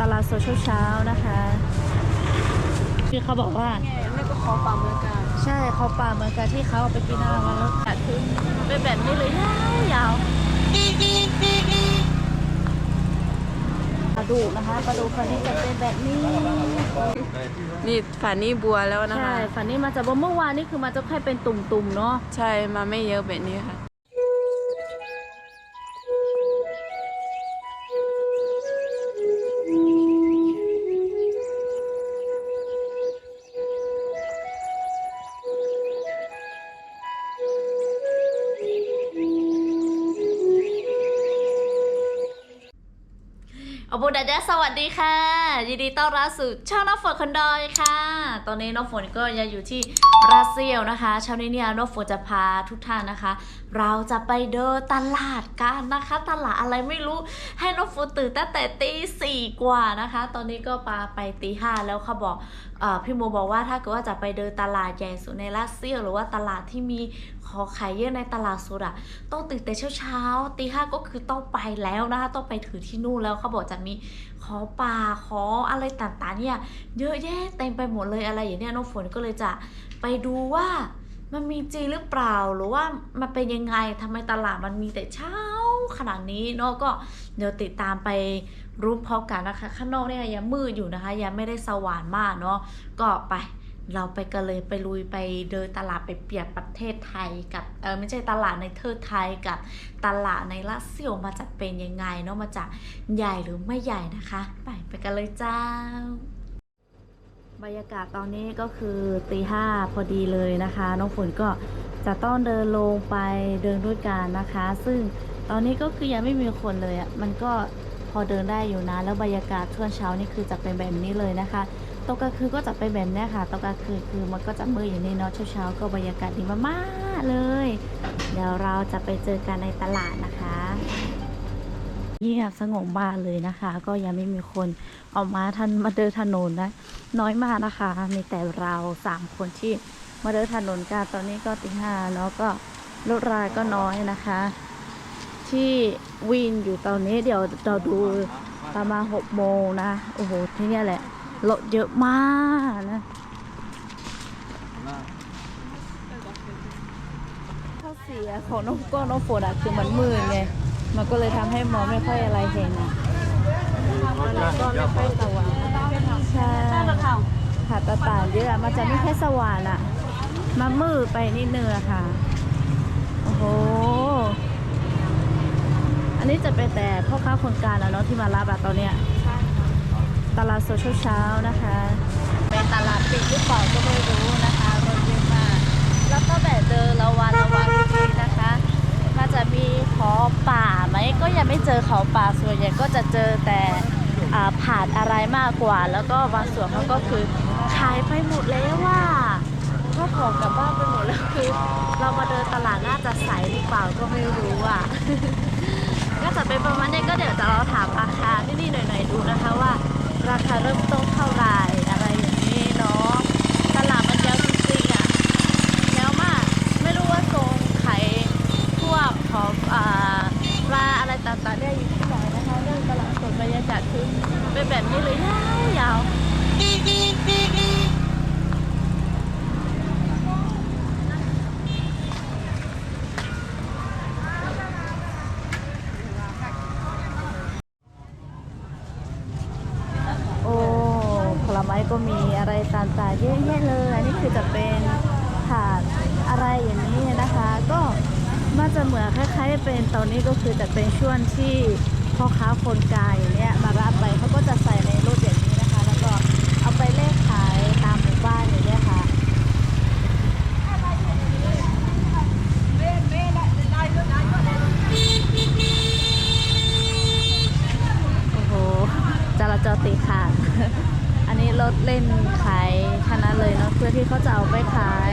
ตลาดโซเชียลเช้านะคะคือเขาบอกว่าไงไม่ก็ขอปากเมืองกาใช่เขาป่าเหมือนกับที่เขาเอาไปกินอะไรมาแล้วตัดคือเป็นแบบนี้เลยยาวยาวปลาดุกนะคะปลาดุกคันนี้จะเป็นแบบนี้ นี่ฝานี่บัวแล้วนะใช่คะฝันนี้มาจากว่าเมื่อวานนี่คือมาจะแค่เป็นตุ่มๆเนาะใช่มาไม่เยอะแบบนี้ค่ะ และสวัสดีค่ะ ยินดีต้อนรับสู่ช่องน้องฝนคนดอยค่ะ ตอนนี้น้องฝนก็ยังอยู่ที่รัสเซียนะคะเช้านี้เนี่ยน้องฝนจะพาทุกท่านนะคะ เราจะไปเดินตลาดกันนะคะ ตลาดอะไรไม่รู้ให้น้องฝนตื่นตั้งแต่ตีสี่กว่านะคะ ตอนนี้ก็ปาไปตีห้าแล้วเขาบอกพี่โมบอกว่าถ้าเกิดว่าจะไปเดินตลาดใหญ่สุดในรัสเซียหรือว่าตลาดที่มีของขายเยอะในตลาดสุดอะต้องตื่นแต่เช้าๆตีห้าก็คือต้องไปแล้วนะคะต้องไปถือที่นู่นแล้วเขาบอกจะมีขอป่าขออะไรต่างๆเนี่ยเยอะแยะเต็มไปหมดเลยอะไรอย่างเนี้ยน้องฝนก็เลยจะไปดูว่ามันมีจริงหรือเปล่าหรือว่ามันเป็นยังไงทำไมตลาดมันมีแต่เช้าขนาดนี้เนาะก็เดี๋ยวติดตามไป รู้พร้อมกันนะคะ ข้างนอกเนี่ยยังมืดอยู่นะคะ ยังไม่ได้สว่างมากเนาะก็ไปเราไปกันเลยไปลุยไปเดินตลาดไปเปรียบประเทศไทยกับเออไม่ใช่ตลาดในเทศไทยกับตลาดในรัสเซียมาจะเป็นยังไงเนาะมาจากใหญ่หรือไม่ใหญ่นะคะ ไปไปกันเลยเจ้าบรรยากาศตอนนี้ก็คือตีห้าพอดีเลยนะคะ น้องฝนก็จะต้องเดินลงไปเดินด้วยกันนะคะ ซึ่งตอนนี้ก็คือยังไม่มีคนเลยอะ่ะมันก็ อเดินได้อยู่นะ แล้วบรรยากาศช่วงเช้านี่คือจะเป็นแบบนี้เลยนะคะตอนกลางคืนก็จะเป็นแบบนี้ค่ะตอนกลางคืนคือมันก็จะมืดอย่างนี้เนาะเช้าๆก็บรรยากาศดีมากๆเลย เดี๋ยวเราจะไปเจอกันในตลาดนะคะเงียบสงบมากเลยนะคะ ก็ยังไม่มีคนออกมาทันมาเดินถนนนะ น้อยมากนะคะ มีแต่เราสามคนที่มาเดินถนนกันตอนนี้ก็ตีห้าแล้วก็รถรายก็น้อยนะคะ ที่วินอยู่ตอนนี้เดี๋ยวเราดูประมาณหกโมงนะ โอ้โห ที่เนี่ยแหละรถเยอะมากนะข้อเสียของน้องก้อนน้องฝนอะคือมันมืดไง มันก็เลยทำให้มองไม่ค่อยอะไรเห็นอะก็ไม่ค่อยสว่างใช่ค่ะตาต่างเยอะอะมันจะไม่ค่อยสว่างอะมันมืดไปนิดนึงอะค่ะ โอ้โห อันนี้จะเป็นแต่พ่อค้าคนกลางแล้วเนาะที่มารับอะตอนเนี้ยตลาดโซเชียลเช้านะคะ เป็นตลาดปิดหรือเปล่าก็ไม่รู้นะคะรถเยอะมากแล้วก็แบบเดินระวังระวังดีๆนะคะน่าจะมีขอป่าไหมก็ยังไม่เจอเขาป่าส่วนใหญ่ก็จะเจอแต่อ่าผ่านอะไรมากกว่า แล้วก็บางส่วนเขาก็คือขายไปหมดแล้วว่าก็ของกลับบ้านไปหมดแล้วคือ เรามาเดินตลาดน่าจะใสหรือเปล่าก็ไม่รู้อะ ก็จะเป็นประมาณนี้ก็เดี๋ยวจะเราถามราคาที่นิดๆหน่อยๆดูนะคะว่า ราคาเริ่มต้นเท่าไหร่อะไรอย่างนี้เนาะตลาดมันยาวจริงๆอะยาวมากไม่รู้ว่าทรงไข่พวกของอ่าปลาอะไรต่างๆเนี่ยอยู่ที่ไหนนะคะเรื่องตลาดสดบรรยากาศคือเป็นแบบนี้เลยยาวๆ โอ้ผลไม้ ก็มีอะไรต่างๆเยอะแยะเลยอันนี้คือจะเป็นถาดอะไรอย่างนี้นะคะ ก็มันจะเหมือนคล้ายๆเป็นตอนนี้ก็คือจะเป็นช่วงที่พ่อค้าคนกลางอย่างเนี้ยมารับไปเขาก็จะใส่ในรถอย่างนี้นะคะ แล้วก็เอาไปเลขขายตามหมู่บ้านอย่างเนี้ยค่ะ โอ้โหจราจรติดขาด อันนี้รถเล่นขายคณะเลยเนาะเพื่อที่เขาจะเอาไปขาย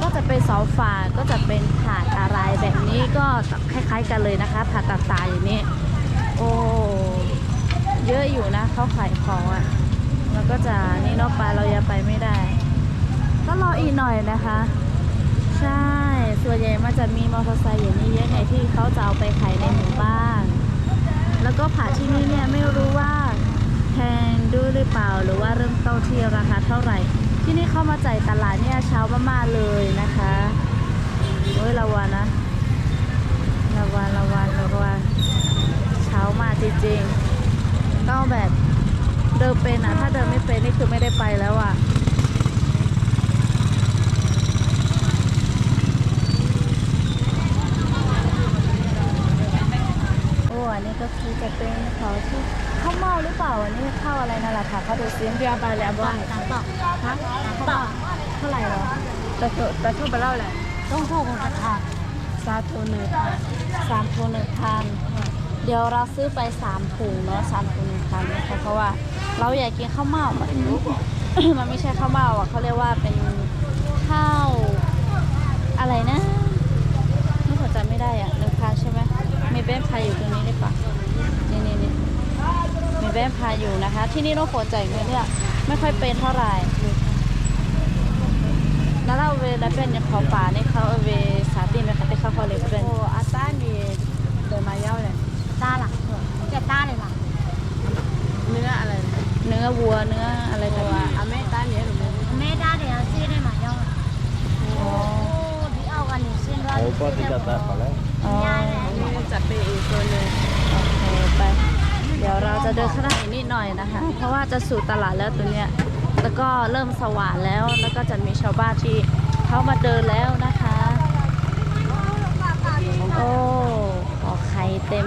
ก็จะเป็นเสาฝาก็จะเป็นถาดอะไรแบบนี้ก็คล้ายๆกันเลยนะคะถาดต่างๆอย่างนี้ โอ้เย อะอยู่นะเขาขายของอะ่ะแล้วก็จะนี่นอกไปเรายังไปไม่ได้ ก็รออีกหน่อยนะคะ ใช่ส่วนใหญ่มันจะมีมอเตอร์ไซค์อย่างนี้เยอะไงที่เขาจะเอาไปขายในหมู่บ้านแล้วก็ผ่าที่นี่เนี่ยไม่รู้ว่าแพงด้วยหรือเปล่าหรือว่าเริ่มต้นที่ราคาเท่าไหร่ ที่นี่เข้ามาจ่ายตลาดเนี่ยเช้ามากๆเลยนะคะโอ้ยระวังนะระวังระวังระวังเช้ามาจริงๆ ต้องแบบเดินเป็นอะ ถ้าเดินไม่เป็นนี่คือไม่ได้ไปแล้วอะโอ้อันนี้ก็คือจะเป็นเขาที่ข้าวเม่าหรือเปล่าอันนี้ข้าวอะไรนั่นแหละค่ะเขาดูซิเบียร์ไปแล้วบ้างต่างต่อฮะต่อเท่าไหร่เหรอแต่โทแต่โทษไปเล่าแหละต้องโทรกันราคาซาโทหนึ่งค่ะสามถุงหนึ่งพัน เดี๋ยวเราซื้อไปสามถุงเนาะสามถุงหนึ่งพันนะคะเพราะว่าเราอยากกินข้าวเม่ามันมันไม่ใช่ข้าวเม่าอะเขาเรียกว่าเป็นข้าวอะไรนะไม่เข้าใจไม่ได้อะหนึ่งพันใช่ไหมมีแป้งพายอยู่ตรงนี้ได้ปะนี่นี่นี่มีแป้งพายอยู่นะคะ ที่นี่น้องฝนจ่ายเงินเนี่ยไม่ค่อยเป็นเท่าไหร่แล้วเราเวลาเป็นย่างขอป่านี่เขาเอาเวสาตินไหมคะที่เขาเขาเลยเป็นโอ้อาต้านีเดินมาเย้าเลย ต้าหลักหกเจ็ดต้าเลยหลักเนื้ออะไรเนื้อวัวเนื้ออะไรตัวอเมต้าเนี้ยหรือไม่เมด้าเดี๋ยวซื้อได้ไหมเจ้โอ้ดีเอากันนี่ซื้อได้ Ủa có tí chặt đã khỏi lấy อ๋อผมก็จัดไปอีกตัวหนึ่งโอเคไป เดี๋ยวเราจะเดินข้างในนิดหน่อยนะคะ เพราะว่าจะสู่ตลาดแล้วตัวเนี้ย แล้วก็เริ่มสว่างแล้ว แล้วก็จะมีชาวบ้านที่เข้ามาเดินแล้วนะคะ โอ้ เต็ม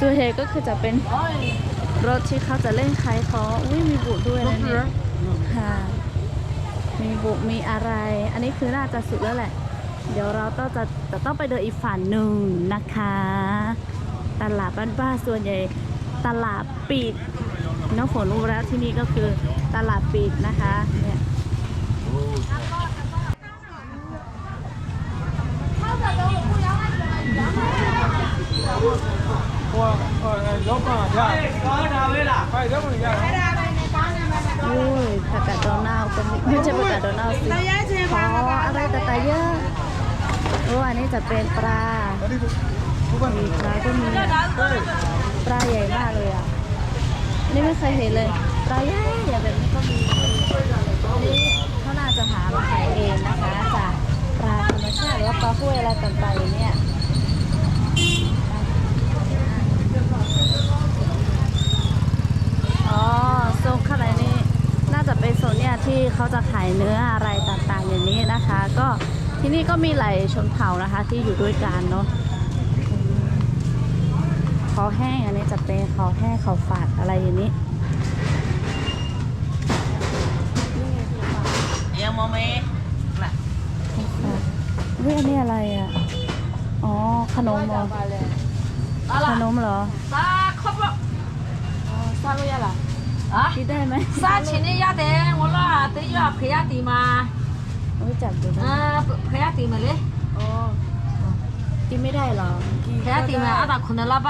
ส่วนใหญ่ก็คือจะเป็นรถที่เขาจะเล่นขายของอุ้ยมีบุด้วยนะเนี่ยค่ะมีบุมีอะไร อันนี้คือน่าจะสุดแล้วแหละ เดี๋ยวเราต้องจะจะต้องไปเดินอีกฝั่งหนึ่งนะคะ ตลาดบ้านๆส่วนใหญ่ตลาดปิดน้องฝนรู้แล้วที่นี่ก็คือตลาดปิดนะคะเนี่ย อุ้ยผักกาดดองน่าก็มีไม่ใช่ผักกาดดองเน่าสิขออะไรแต่แต่เยอะโอ้อันนี้จะเป็นปลามีปลาก็มีปลาใหญ่มากเลยอะนนี่ไม่เคยเห็นเลยปลาใหญ่ใหญ่แบบนี้ก็มีนี่เขาน่าจะหามาขายเองนะคะจากปลาธรรมชาติหรือว่าปลาห้วยอะไรต่างๆอย่างเนี้ย อ๋ซุปางนี่น่าจะเป็นโซเนี่ยที่เขาจะขายเนื้ออะไรต่างๆ อย่างนี้นะคะ ก็ที่นี่ก็มีหลายชนเผ่านะคะที่อยู่ด้วยกันเนาะเขาแห้งอันนี้จะเป็นเขาแห้งเขาฝาดอะไรอย่างนี้ยังมเมไหมเฮ้ยอันนี้อะไรอะ อ๋อ ขนมเหขนมเหรอซาครบแซาลุยอะไร 啊？ คิดได้ไหม 啥钱的要得，我那得要陪下地嘛， รู้จักดูนะ 嗯，陪下地嘛嘞， โอ้ กินไม่ได้เหรอ กี 陪下地嘛，阿达可能老板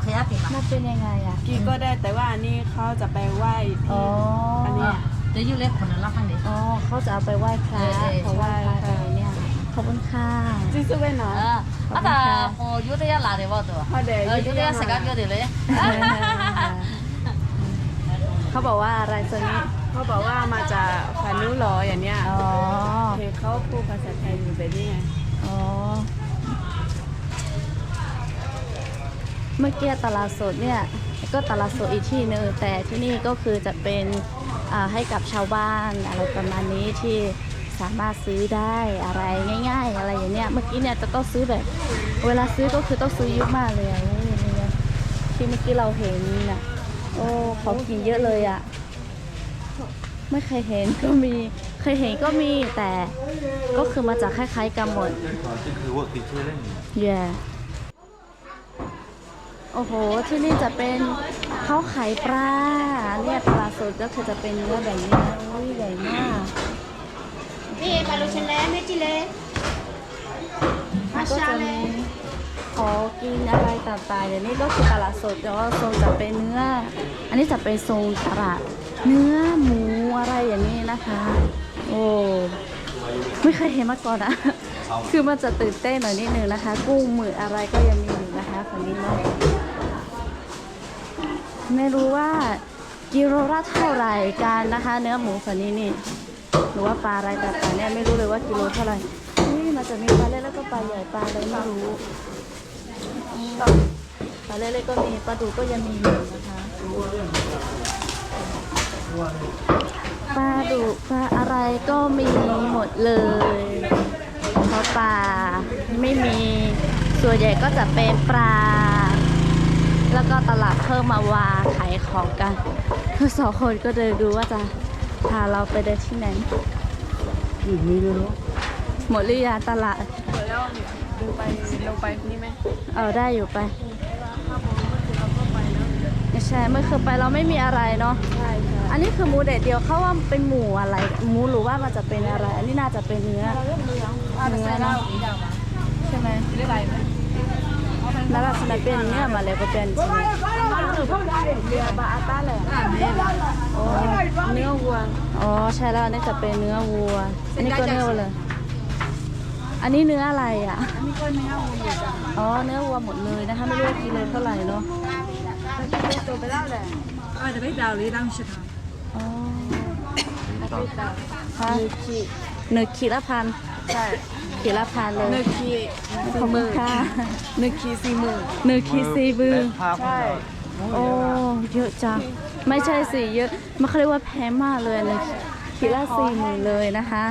陪下地嘛， มันเป็นยังไงอ่ะ กีก็ได้แต่ว่าอันนี้เขาจะไปไหว้ อ๋อ ที่อันนี้ 啊，得有嘞可能老板的， อ๋อเขาจะเอาไปไหว้พระ เออเออ เขาไหว้พระอะไรเนี่ยขอบคุณค่ะ จิ้ซุเว้นเนาะ 啊，阿达我有的要拿的不多， เขาเดี๋ยว 呃，有的要自家有的嘞， เ ขาบอกว่าอะไรตัวนี้ เขาบอกว่ามาจากฟานุหรออย่างเนี้ยอ๋อโอเคเขาพูดภาษาไทยอยู่แบบนี้ไงอ๋อ เมื่อกี้ตลาดสดเนี่ยก็ตลาดสดอีกที่หนึ่งแต่ที่นี่ก็คือจะเป็นอ่าให้กับชาวบ้านอะไรประมาณนี้ที่สามารถซื้อได้อะไรง่าย ๆ อะไรอย่างเนี้ยเมื่อกี้เนี่ยจะต้องซื้อแบบ เวลาซื้อก็คือต้องซื้อเยอะมากเลยอะนี่นี่ไงที่เมื่อกี้เราเห็นน่ะ โอ้เขากินเยอะเลยอะไม่เคยเห็นก็มี เคยเห็นก็มีแต่ก็คือมาจากคล้ายๆกันหมดที่คือว่าคือชื่อเล่นแย่โอ้โห ที่นี่จะเป็นข้าวไข่ปลาเนี่ยปลาสดก็คือจะเป็นเนื้อแบบนี้นะอุ้ยใหญ่มาก นี่มาลูกชิ้นเล่ไม่จีเล่แล้วก็จะมีข อกินอะไรต่างๆอย่างนี้ก็คือตลาดสดแต่ว่าโซนจะเป็นเนื้อ อันนี้จะเป็นโซนตลาดเนื้อหมูอะไรอย่างนี้นะคะ โอ้ไม่เคยเห็นมาก่อนอะคือมันจะตื่นเต้นหน่อยนิดนึงนะคะ กุ้งหมืออะไรก็ยังมีอยู่นะคะฝั่งนี้เนาะไม่รู้ว่ากิโลละเท่าไหร่กันนะคะ เนื้อหมูสันนี้นี่หรือว่าปลาอะไรแต่แต่เนี่ยไม่รู้เลยว่ากิโลเท่าไหร่นี่มันจะมีปลาเล็กแล้วก็ปลาใหญ่ปลาอะไรไม่รู้ ปลาเล็กๆก็มีปลาดุกก็ยังมีอยู่นะคะปลาดุกปลาอะไรก็มีหมดเลยเพราะปลาไม่มีส่วนใหญ่ก็จะเป็นปลา แล้วก็ตลาดเพิ่มมาวาขายของกันคือสองคนก็เดินดูว่าจะพาเราไปเดินที่ไหนอีกนิดนึงเนาะหมดหรือยังตลาด ไปลงไปนี่ไหมเอาได้อยู่ไปไม่ใช่เมื่อคืนไปเราไม่มีอะไรเนาะใช่ใช่อันนี้คือหมูเด็ดเดียวเขาว่าเป็นหมูอะไรหมูหรือว่ามันจะเป็นอะไร อันนี้น่าจะเป็นเนื้อเนื้อเนาะใช่ไหมแล้วลักษณะเป็นเนื้อมาเลยก็เป็นจริงเรือบาอาต้าแหละอ๋อเนื้อวัวอ๋อใช่แล้วอันนี้จะเป็นเนื้อวัวอันนี้ก็เนื้อวัวเลย อันนี้เนื้ออะไรอะอ๋อ เนื้อวัวหมดเลยนะคะ ไม่รู้ว่ากิโลเท่าไหร่เนาะตัวไปเล่าเลยอ่าจะไม่ดาวหรือดังชิทาอ๋อค่ะนื้อขีดละพันใช่ขีดละพันเลยเนื้อขีดขอบคุณค่ะเนื้อขีดสี่หมื่นหนื้อขีดสี่หมื่นใช่โอ้เยอะจังไม่ใช่สี่เยอะมันเขาเรียกว่าแพงมากเลยเนึ่งขีดละสี่หมื่นเลยนะคะ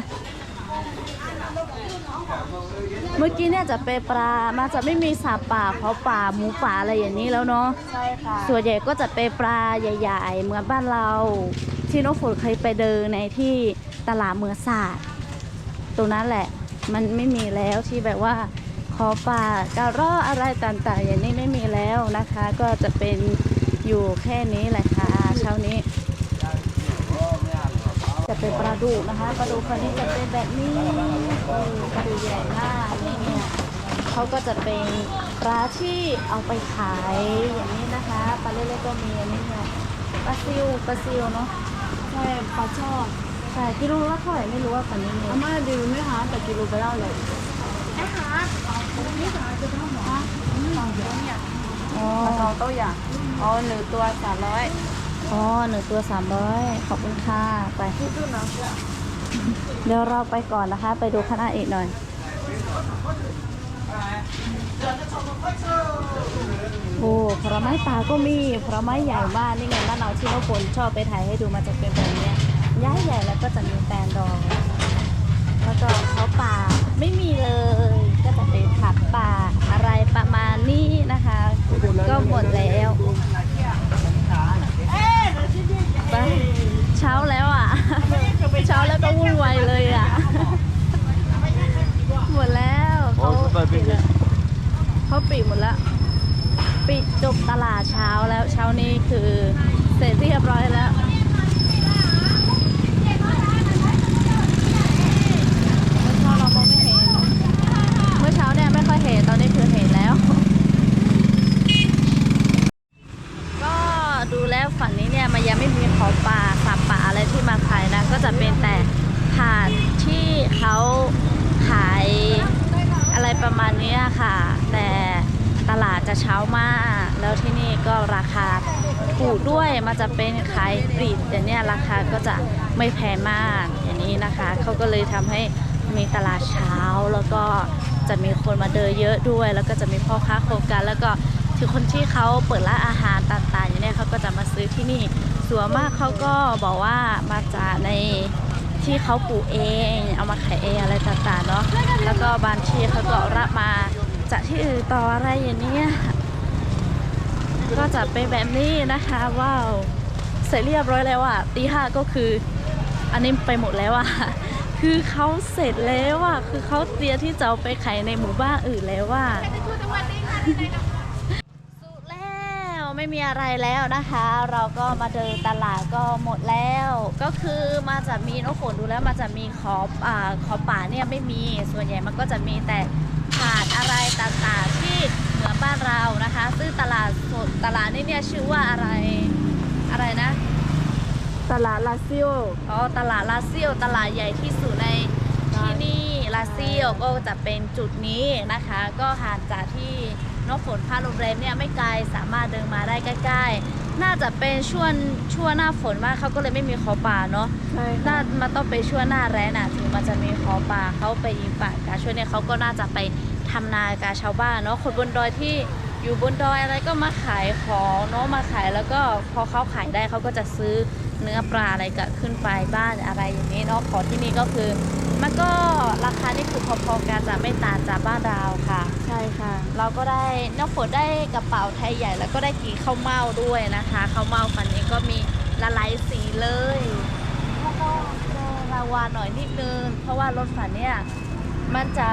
เมื่อกี้เนี่ยจะเป็นปลามันจะไม่มีสับป่าเขาป่าหมูป่าอะไรอย่างนี้แล้วเนาะใช่ค่ะส่วนใหญ่ก็จะเป็นปลาใหญ่ๆเหมือนบ้านเรา ที่น้องฝนเคยไปเดินในที่ตลาดเมืองศาสตร์ตรงนั้นแหละ มันไม่มีแล้วที่แบบว่าขอปลากระรอกอะไรต่างๆ อย่างนี้ไม่มีแล้วนะคะ ก็จะเป็นอยู่แค่นี้แหละค่ะเช้านี้ จะเป็นปลาดุกนะคะปลาดุกคนนี้จะเป็นแบบนี้เออปลาดุกใหญ่มากนี่เนี่ยเขาก็จะเป็นปลาที่เอาไปขายอย่างนี้นะคะปลาเล็กๆก็มีอันนี้เนี่ยปลาซิวปลาซิวเนาะใช่ปลาชอบใช่กิโลละเท่าไหร่ไม่รู้ว่าคันนี้เนี่ยอาม่าดูไหมคะแต่กิโลไปแล้วเลยอ๋อปลาทองโต้อย่างอ๋อหนึ่งตัวสามร้อย อ๋อหนึ่งตัวสามร้อยขอบคุณค่ะไป เดี๋ยวเราไปก่อนนะคะ ไปดูคณะอีกหน่อยโอ้ผลไม้ป่าก็มีผลไม้ใหญ่มากนี่ไงบ้านเราที่น้องฝนชอบไปถ่ายให้ดูมันจะเป็นแบบนี้ยย้ายใหญ่แล้วก็จะมีแตนดอง แล้วก็เขาป่าไม่มีเลย ก็จะเป็นผักป่าอะไรประมาณนี้นะคะ ก็หมดแล้ว ไป เช้าแล้วอะ เช้าแล้วก็วุ่นวายเลยอะ หมดแล้วโอ้เขาไปเป็นปิดแล้วเขาปิดหมดแล้ว ปิดจบตลาดเช้าแล้วเช้านี้คือเสร็จเรียบร้อยแล้วเมื่อเช้าเรามองไม่เห็น เมื่อเช้าเนี่ยไม่ค่อยเห็นตอนนี้คือเห็นแล้ว ก็ดูแล้วฝั่งนี้เนี่ยมันยังไม่มีของป่าสับป่าอะไรที่มาขายนะ ก็จะเป็นแต่ถาดที่เขาขายอะไรประมาณเนี้ยค่ะ แต่ตลาดจะเช้ามาก แล้วที่นี่ก็ราคาถูกด้วยมัน จะเป็นขายปลีกแต่เนี่ยราคาก็จะไม่แพงมากอย่างนี้นะคะเขาก็เลยทำให้มีตลาดเช้าแล้วก็จะมีคนมาเดินเยอะด้วย แล้วก็จะมีพ่อค้าโครงการแล้วก็ถึงคนที่เขาเปิดร้านอาหารต่างๆอย่างเนี้ยเขาก็จะมาซื้อที่นี่ส่วนมากเขาก็บอกว่ามาจากในที่เขาปลูกเอง เอามาขายเองอะไรต่างๆเนาะแล้วก็บางทีเขาก็รับมาจากที่อื่นต่ออะไรอย่างเนี้ย ก็จะเป็นแบบนี้นะคะว้าวเสร็จเรียบร้อยแล้วอะตีห้าก็คือ อันนี้ไปหมดแล้วอะคือเขาเสร็จแล้วอะคือเขาเตรียมที่จะเอาไปขายในหมู่บ้านอื่นแล้วว่าสุดแล้วไม่มีอะไรแล้วนะคะ เราก็มาเดินตลาดก็หมดแล้ว ก็คือมาจะมีน้องฝนดูแล้วมันจะมีขอบอ่าขอบป่าเนี่ยไม่มีส่วนใหญ่มันก็จะมีแต่ถาดอะไรต่างๆที่ เหมือนบ้านเรานะคะ ซึ่งตลาดสดตลาดนี้เนี่ยชื่อว่าอะไรอะไรนะตลาดลาซิโออ๋อตลาดลาเซียวตลาดใหญ่ที่สุดในที่นี่ลาเซียวก็จะเป็นจุดนี้นะคะ ก็ห่างจากที่น้องฝนพาโรงแรมเนี่ยไม่ไกลสามารถเดินมาได้ใกล้ๆ น่าจะเป็นช่วงช่วงหน้าฝนมากเขาก็เลยไม่มีขอป่าเนาะใช่น่าค่ะมันต้องไปช่วงหน้าแร้น่ะถึงมันจะมีขอป่าเขาไปยิงป่ากาช่วงเนี้ยเขาก็น่าจะไป ทำนากาชาวบ้านเนาะคนบนดอยที่อยู่บนดอยอะไรก็มาขายของเนาะมาขายแล้วก็พอเขาขายได้เขาก็จะซื้อเนื้อปลาอะไรก็ขึ้นไปบ้านอะไรอย่างนี้เนาะของที่นี่ก็คือ มันก็ราคานี่คือพอๆกันจะไม่ต่างจากบ้านเราค่ะ ใช่ค่ะ เราก็ได้น้ำฝนได้กระเป๋าไทยใหญ่ แล้วก็ได้กินข้าวเม่าด้วยนะคะข้าวเม่าฝันนี้ก็มีละลายสีเลยแล้วก็เจอลาวาหน่อยนิดนึงเพราะว่ารถฝันเนี่ยมันจะ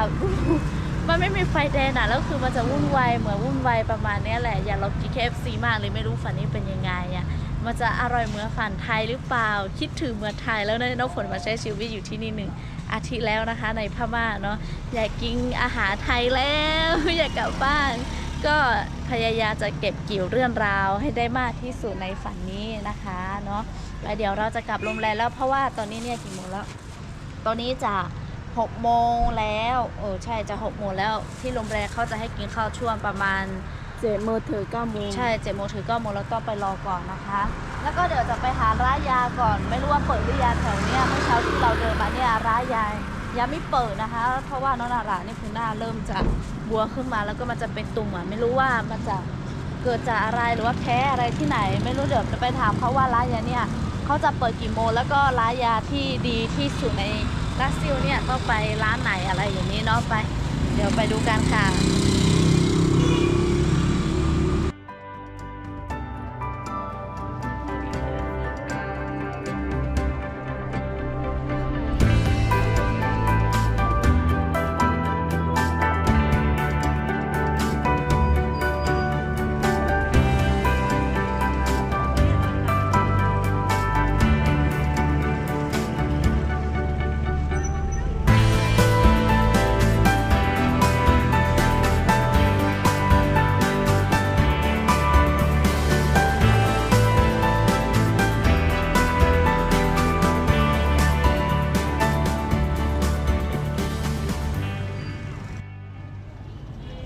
มันไม่มีไฟแดงอะแล้วคือมันจะวุ่นวายเหมือนวุ่นวายประมาณนี้แหละ อย่าเรากิน KFC มากเลยไม่รู้ฝันนี้เป็นยังไงอะมันจะอร่อยเหมือนฝันไทยหรือเปล่า คิดถึงเหมือนไทยแล้วนะน้องฝนมาใช้ชีวิตอยู่ที่นี่หนึ่งอาทิตย์แล้วนะคะ ในพม่าเนาะอยากกินอาหารไทยแล้วอยากกลับบ้านก็พยายามจะเก็บเกี่ยวเรื่องราวให้ได้มากที่สุดในฝันนี้นะคะเนาะแล้วเดี๋ยวเราจะกลับโรงแรมแล้วเพราะว่าตอนนี้เนี่ยกี่โมงแล้ว ตอนนี้จะ 6โมงแล้วเออใช่จะ6โมงแล้วที่โรงแรมเขาจะให้กินข้าวช่วงประมาณเจ็ดโมงถึงเก้าโมงใช่เจ็ดโมงถึงเก้าโมงแล้วก็ไปรอก่อนนะคะ แล้วก็เดี๋ยวจะไปหาร้านยาก่อน ไม่รู้ว่าเปิดหรือยังแถวเนี้ยเมื่อเช้าที่เราเดินมาเนี่ยร้านยายังไม่เปิดนะคะ เพราะว่าน้องนาราเนี่ยคือหน้าเริ่มจะบวมขึ้นมาแล้วก็มันจะเป็นตุ่มอะไม่รู้ว่ามันจะเกิดจากอะไรหรือว่าแพ้อะไรที่ไหน ไม่รู้เดี๋ยวจะไปถามเขาว่าร้านยาเนี่ยเขาจะเปิดกี่โมงแล้วก็ร้านยาที่ดีที่สุดใน ลาซิลเนี่ยต้องไปร้านไหนอะไรอย่างนี้เนาะไป เดี๋ยวไปดูกันค่ะ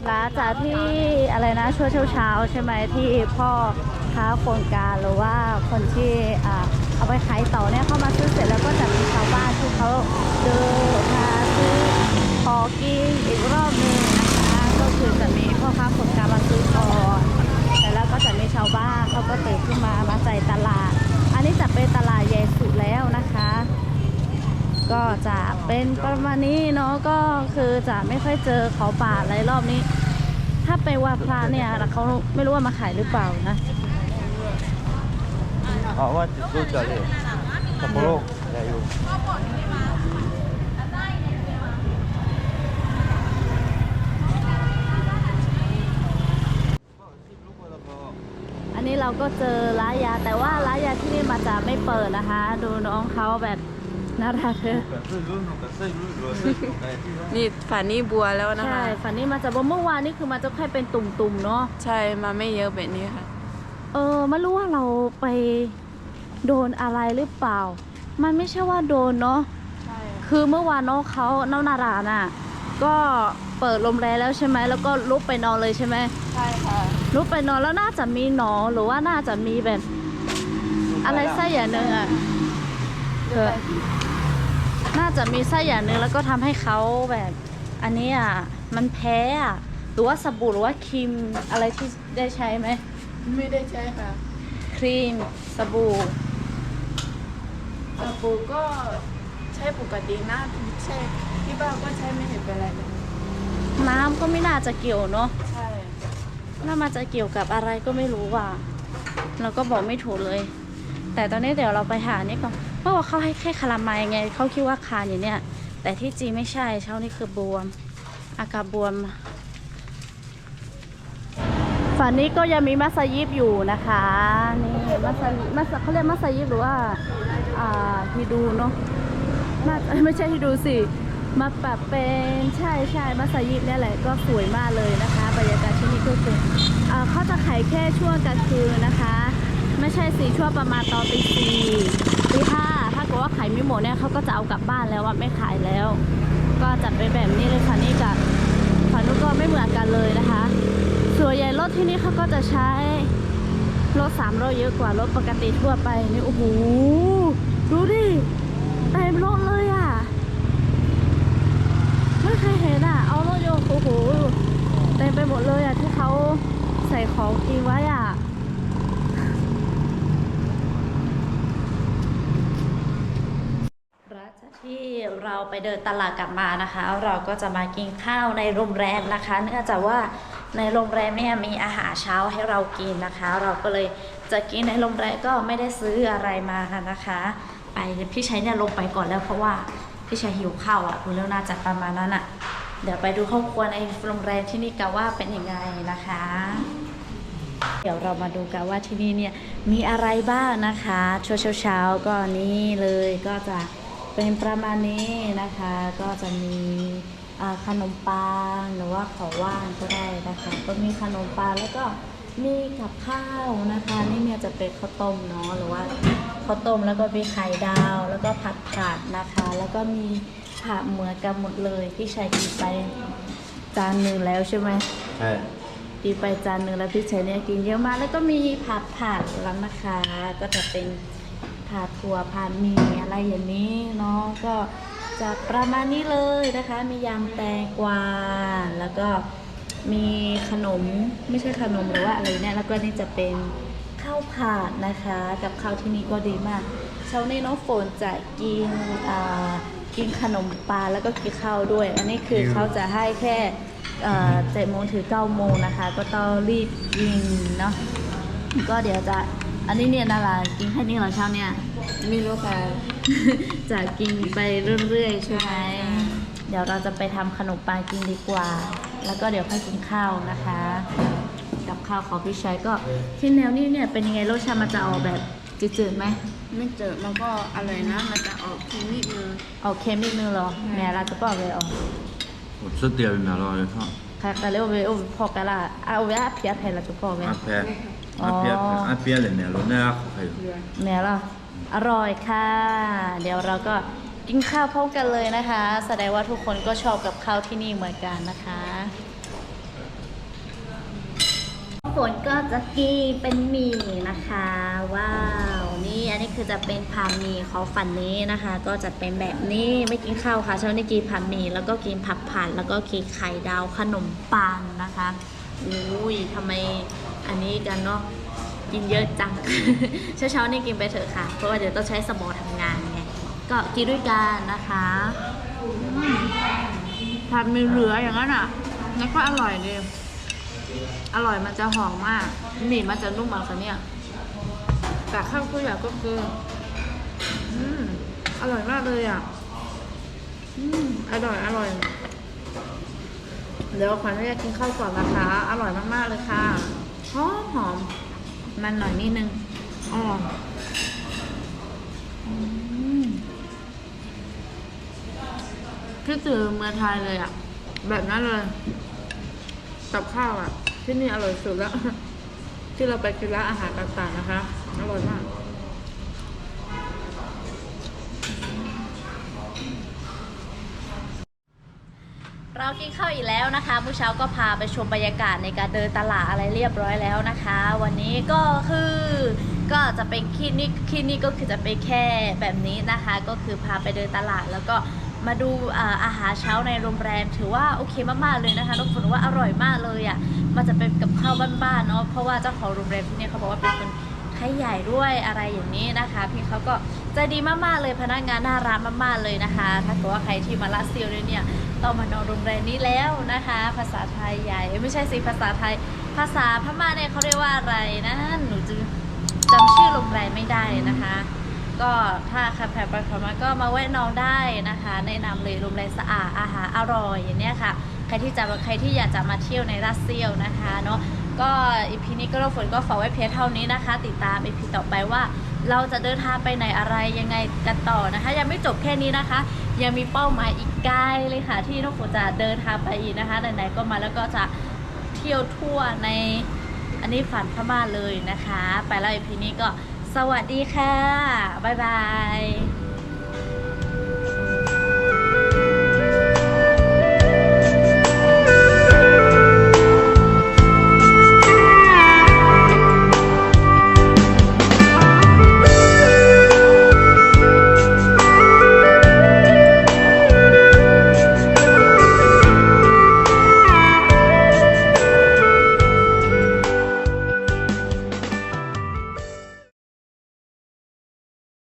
หลังจากที่อะไรนะช่วงเช้าๆใช่ไหมที่พ่อค้าโครงการหรือว่าคนที่เอาไปขายต่อเนี่ยเข้ามาซื้อเสร็จแล้วก็จะมีชาวบ้านที่เขาเดินมาซื้อขอกินอีกรอบหนึงนะคะก็คือจะมีพ่อค้าโครงการมาซื้อก่อนแต่แล้วก็จะมีชาวบ้านเขาก็ตื่นขึ้นมามาใจตลาด อันนี้จะเป็นตลาดใหญ่สุดแล้วนะคะ ก็จะเป็นประมาณนี้เนาะก็คือจะไม่ค่อยเจอเขาป่าอะไรรอบนี้ ถ้าไปวัดพระเนี่ยเขาไม่รู้ว่ามาขายหรือเปล่านะเพราะว่าจุดรูปจอดเลยสัปโปโรได้อยู่อันนี้เราก็เจอร้านยาแต่ว่าร้านยาที่นี่มันจะไม่เปิดนะคะ ดูน้องเขาแบบ น่ารักเลยนี่ฝานี่บัวแล้วนะใช่คะฝันนี้มาจากเมื่อวานนี่คือมันจะแค่เป็นตุ่มๆเนาะ ใช่มาไม่เยอะแบบนี้ค่ะ เออไม่รู้ว่าเราไปโดนอะไรหรือเปล่า มันไม่ใช่ว่าโดนเนาะใช่คือเมื่อวานน้องเขาน้องนาราน่ะ ก็เปิดลมแรงแล้วใช่ไหมแล้วก็ลุกไปนอนเลยใช่ไหมใช่ค่ะลุกไปนอนแล้วน่าจะมีหนอนหรือว่าน่าจะมีแบบ อะไรไส้อย่างหนึ่งอะเออ น่าจะมีไส้อย่างหนึ่งแล้วก็ทำให้เขาแบบอันนี้อะมันแพ้อะหรือว่าสบู่หรือว่าครีมอะไรที่ได้ใช้ไหมไม่ได้ใช้ค่ะ ครีมสบู่สบู่ก็ใช้ปกตินะใช่ที่บ้านก็ใช้ไม่เห็นเป็นไรเลยน้ำก็ไม่น่าจะเกี่ยวเนาะใช่น่ามาจะเกี่ยวกับอะไรก็ไม่รู้ว่ะเราก็บอกไม่ถูกเลย แต่ตอนนี้เดี๋ยวเราไปหานี่ก่อน เพราะว่าเขาให้แค่คาราไมล์ไงเขาคิดว่าคานอย่างเนี้ยแต่ที่จริงไม่ใช่เช้านี่คือบวม อากาศบวม ฝั่งนี้ก็ยังมีมัสยิดอยู่นะคะนี่มัสยิดมัสเขาเรียกมัสยิดหรือว่าอ่าฮิดูเนาะน่าเอ้ยไม่ใช่ฮิดูสิมาปรับเป็นใช่ใช่มัสยิดนี่แหละก็สวยมากเลยนะคะบรรยากาศที่นี่ก็คือเขาจะขายแค่ช่วงกลางคืนนะคะ ไม่ใช่สีช่วงประมาณตอนตีสี่ ตีห้าถ้าเกิดว่าขายไม่หมดเนี่ยเขาก็จะเอากลับบ้านแล้วว่าไม่ขายแล้ว ก็จัดเป็นแบบนี้เลยค่ะนี่กับฝั่งนู้นก็ไม่เหมือนกันเลยนะคะ ส่วนใหญ่รถที่นี่เขาก็จะใช้รถสามล้อเยอะกว่ารถปกติทั่วไปนี่โอ้โหดูดิเต็มรถเลยอะไม่เคยเห็นอะ เอารถโยกโอ้โหเต็มไปหมดเลยอะที่เขาใส่ของกินไว้อะ หลังจาก ที่เราไปเดินตลาดกลับมานะคะ เราก็จะมากินข้าวในโรงแรมนะคะ เนื่องจากว่าในโรงแรมเนี่ยมีอาหารเช้าให้เรากินนะคะ เราก็เลยจะกินในโรงแรมก็ไม่ได้ซื้ออะไรมานะคะ ไปพี่ชัยเนี่ยลงไปก่อนแล้วเพราะว่าพี่ชัยหิวข้าวอะคุณเรื่องน่าจะประมาณนั้นอะ เดี๋ยวไปดูครอบครัวในโรงแรมที่นี่กันว่าเป็นยังไงนะคะ เดี๋ยวเรามาดูกันว่าที่นี่เนี่ยมีอะไรบ้างนะคะช่วงเช้าๆก็นี่เลยก็จะ เป็นประมาณนี้นะคะ ก็จะมีอ่าขนมปังหรือว่าของว่างก็ได้นะคะ ก็มีขนมปังแล้วก็มีกับข้าวนะคะ นี่เนี่ยจะเป็นข้าวต้มเนาะหรือว่าข้าวต้มแล้วก็มีไข่ดาว แล้วก็ผัดผัดนะคะ แล้วก็มีผักเหมือนกันหมดเลยพี่ชายกินไปจานหนึ่งแล้วใช่ไหมใช่กินไปจานหนึ่งแล้วพี่เชยเนี่ยกินเยอะมากแล้วก็มีผัดผัดแล้วนะคะ ก็จะเป็น ผัดถั่วผัดหมีอะไรอย่างนี้เนาะก็จะประมาณนี้เลยนะคะ มียำแตงกวาแล้วก็มีขนมไม่ใช่ขนมหรือว่าอะไรเนี่ยแล้วก็นี่จะเป็นข้าวผัดนะคะ กับข้าวที่นี่ก็ดีมากเช้านี้น้องฝนจะกินอ่ากินขนมปลาแล้วก็กินข้าวด้วย อันนี้คือเขาจะให้แค่เจ็ดโมงถึงเก้าโมงนะคะ ก็ต้องรีบกินเนาะก็เดี๋ยวจะ อันนี้เนี่ยนารากินแค่นี้เหรอเช้าเนี่ย ไม่รู้ค่ะ จะกินไปเรื่อยๆใช่ไหมเดี๋ยวเราจะไปทำขนมปังกินดีกว่า แล้วก็เดี๋ยวค่อยกินข้าวนะคะ กับข้าวของพี่ชายก็ที่แนวนี้เนี่ยเป็นยังไงรสชาติมันจะออกแบบจืดๆไหม ไม่เจอมันก็อร่อยนะ มันจะออกเค็มนิดนึง ออกเค็มนิดนึงเหรอแม่เราจะบอกเลยอ๋อ 我吃点面了，你看， ค่ะแต่เรียกว่าเออพอกันละเอาไว้อาเพียแผ่นละจุกพอไหม 阿拍， Un pied, un pied น่ mer, l'honneur. แหม่ล่ะอร่อยค่ะ เดี๋ยวเราก็กินข้าวพร้อมกันเลยนะคะ แสดงว่าทุกคนก็ชอบกับข้าวที่นี่เหมือนกันนะคะฝนก็จะกีเป็นหมี่นะคะ ว้าวนี่อันนี้คือจะเป็นพานหมี่เขาฝันนี้นะคะ ก็จะเป็นแบบนี้ไม่กินข้าวค่ะช้านี้กินพานหมี่แล้วก็กินผักผัดแล้วก็กินไข่ดาวขนมปังนะคะอุ้ยทำไม อันนี้กันเนาะกินเยอะจัง เช้าๆนี่กินไปเถอะค่ะ เพราะว่าเดี๋ยวต้องใช้สมองทำงานไง ก็กินด้วยกันนะคะผัดมีเหลืออย่างนั้นอะนั่นก็อร่อยดีอร่อยมันจะหอมมากหมี่มันจะนุ่มมากค่ะเนี่ยแต่ข้าวผู้ใหญ่ก็คืออืมอร่อยมากเลยอะอืมอร่อยอร่อย เดี๋ยวขวัญจะกินข้าวก่อนนะคะ อร่อยมากๆเลยค่ะ หอมหอมมันหน่อยนิดนึงอร่อยอืมคิดถึงเมืองไทยเลยอะ แบบนั้นเลยกับข้าวอะ ที่นี่อร่อยสุดแล้ว ที่เราไปกินร้านอาหารต่างๆนะคะ อร่อยมาก เรากินข้าวอีกแล้วนะคะผู้เช้าก็พาไปชมบรรยากาศในการเดินตลาดอะไรเรียบร้อยแล้วนะคะ วันนี้ก็คือก็จะเป็นคลินิกคลินิกก็คือจะเป็นแค่แบบนี้นะคะ ก็คือพาไปเดินตลาดแล้วก็มาดูอาอาหารเช้าในโรงแรม ถือว่าโอเคมากๆเลยนะคะน้องฝนว่าอร่อยมากเลยอะมันจะเป็นกับข้าวบ้านๆเนาะเพราะว่าเจ้าของโรงแรมที่นี่เขาบอกว่าเป็นคน ไทยใหญ่ด้วยอะไรอย่างนี้นะคะพี่เขาก็ใจดีมากๆเลยพนักงานน่ารักมากๆเลยนะคะ ถ้าเกิดว่าใครที่มาลาเซียเนี่ยต้องมานอนโรงแรมนี้แล้วนะคะ ภาษาไทยใหญ่ไม่ใช่สิภาษาไทย ภาษาพม่าเนี่ยเขาเรียกว่าอะไรนะหนูจะจำชื่อโรงแรมไม่ได้นะคะ ก็ถ้าครแผ่ไปผ่านมาก็มาแวะนอนได้นะคะ แนะนำเลยโรงแรมสะอาดอาหารอร่อยอย่างเนี้ยค่ะ ใครที่จะใครที่อยากจะมาเที่ยวในรัสเซียนะคะเนาะ ก็อีพีนี้ก็เราฝนก็ฝากไว้เพียงเท่านี้นะคะ ติดตามอีพีต่อไปว่า เราจะเดินทางไปไหนอะไรยังไงกันต่อนะคะ ยังไม่จบแค่นี้นะคะ ยังมีเป้าหมายอีกไกลเลยค่ะ ที่น้องฝนจะเดินทางไปอีกนะคะไหนๆก็มาแล้วก็จะเที่ยวทั่วในอันนี้ฝันพม่าเลยนะคะ ไปแล้วอีพีนี้ก็สวัสดีค่ะบ๊ายบาย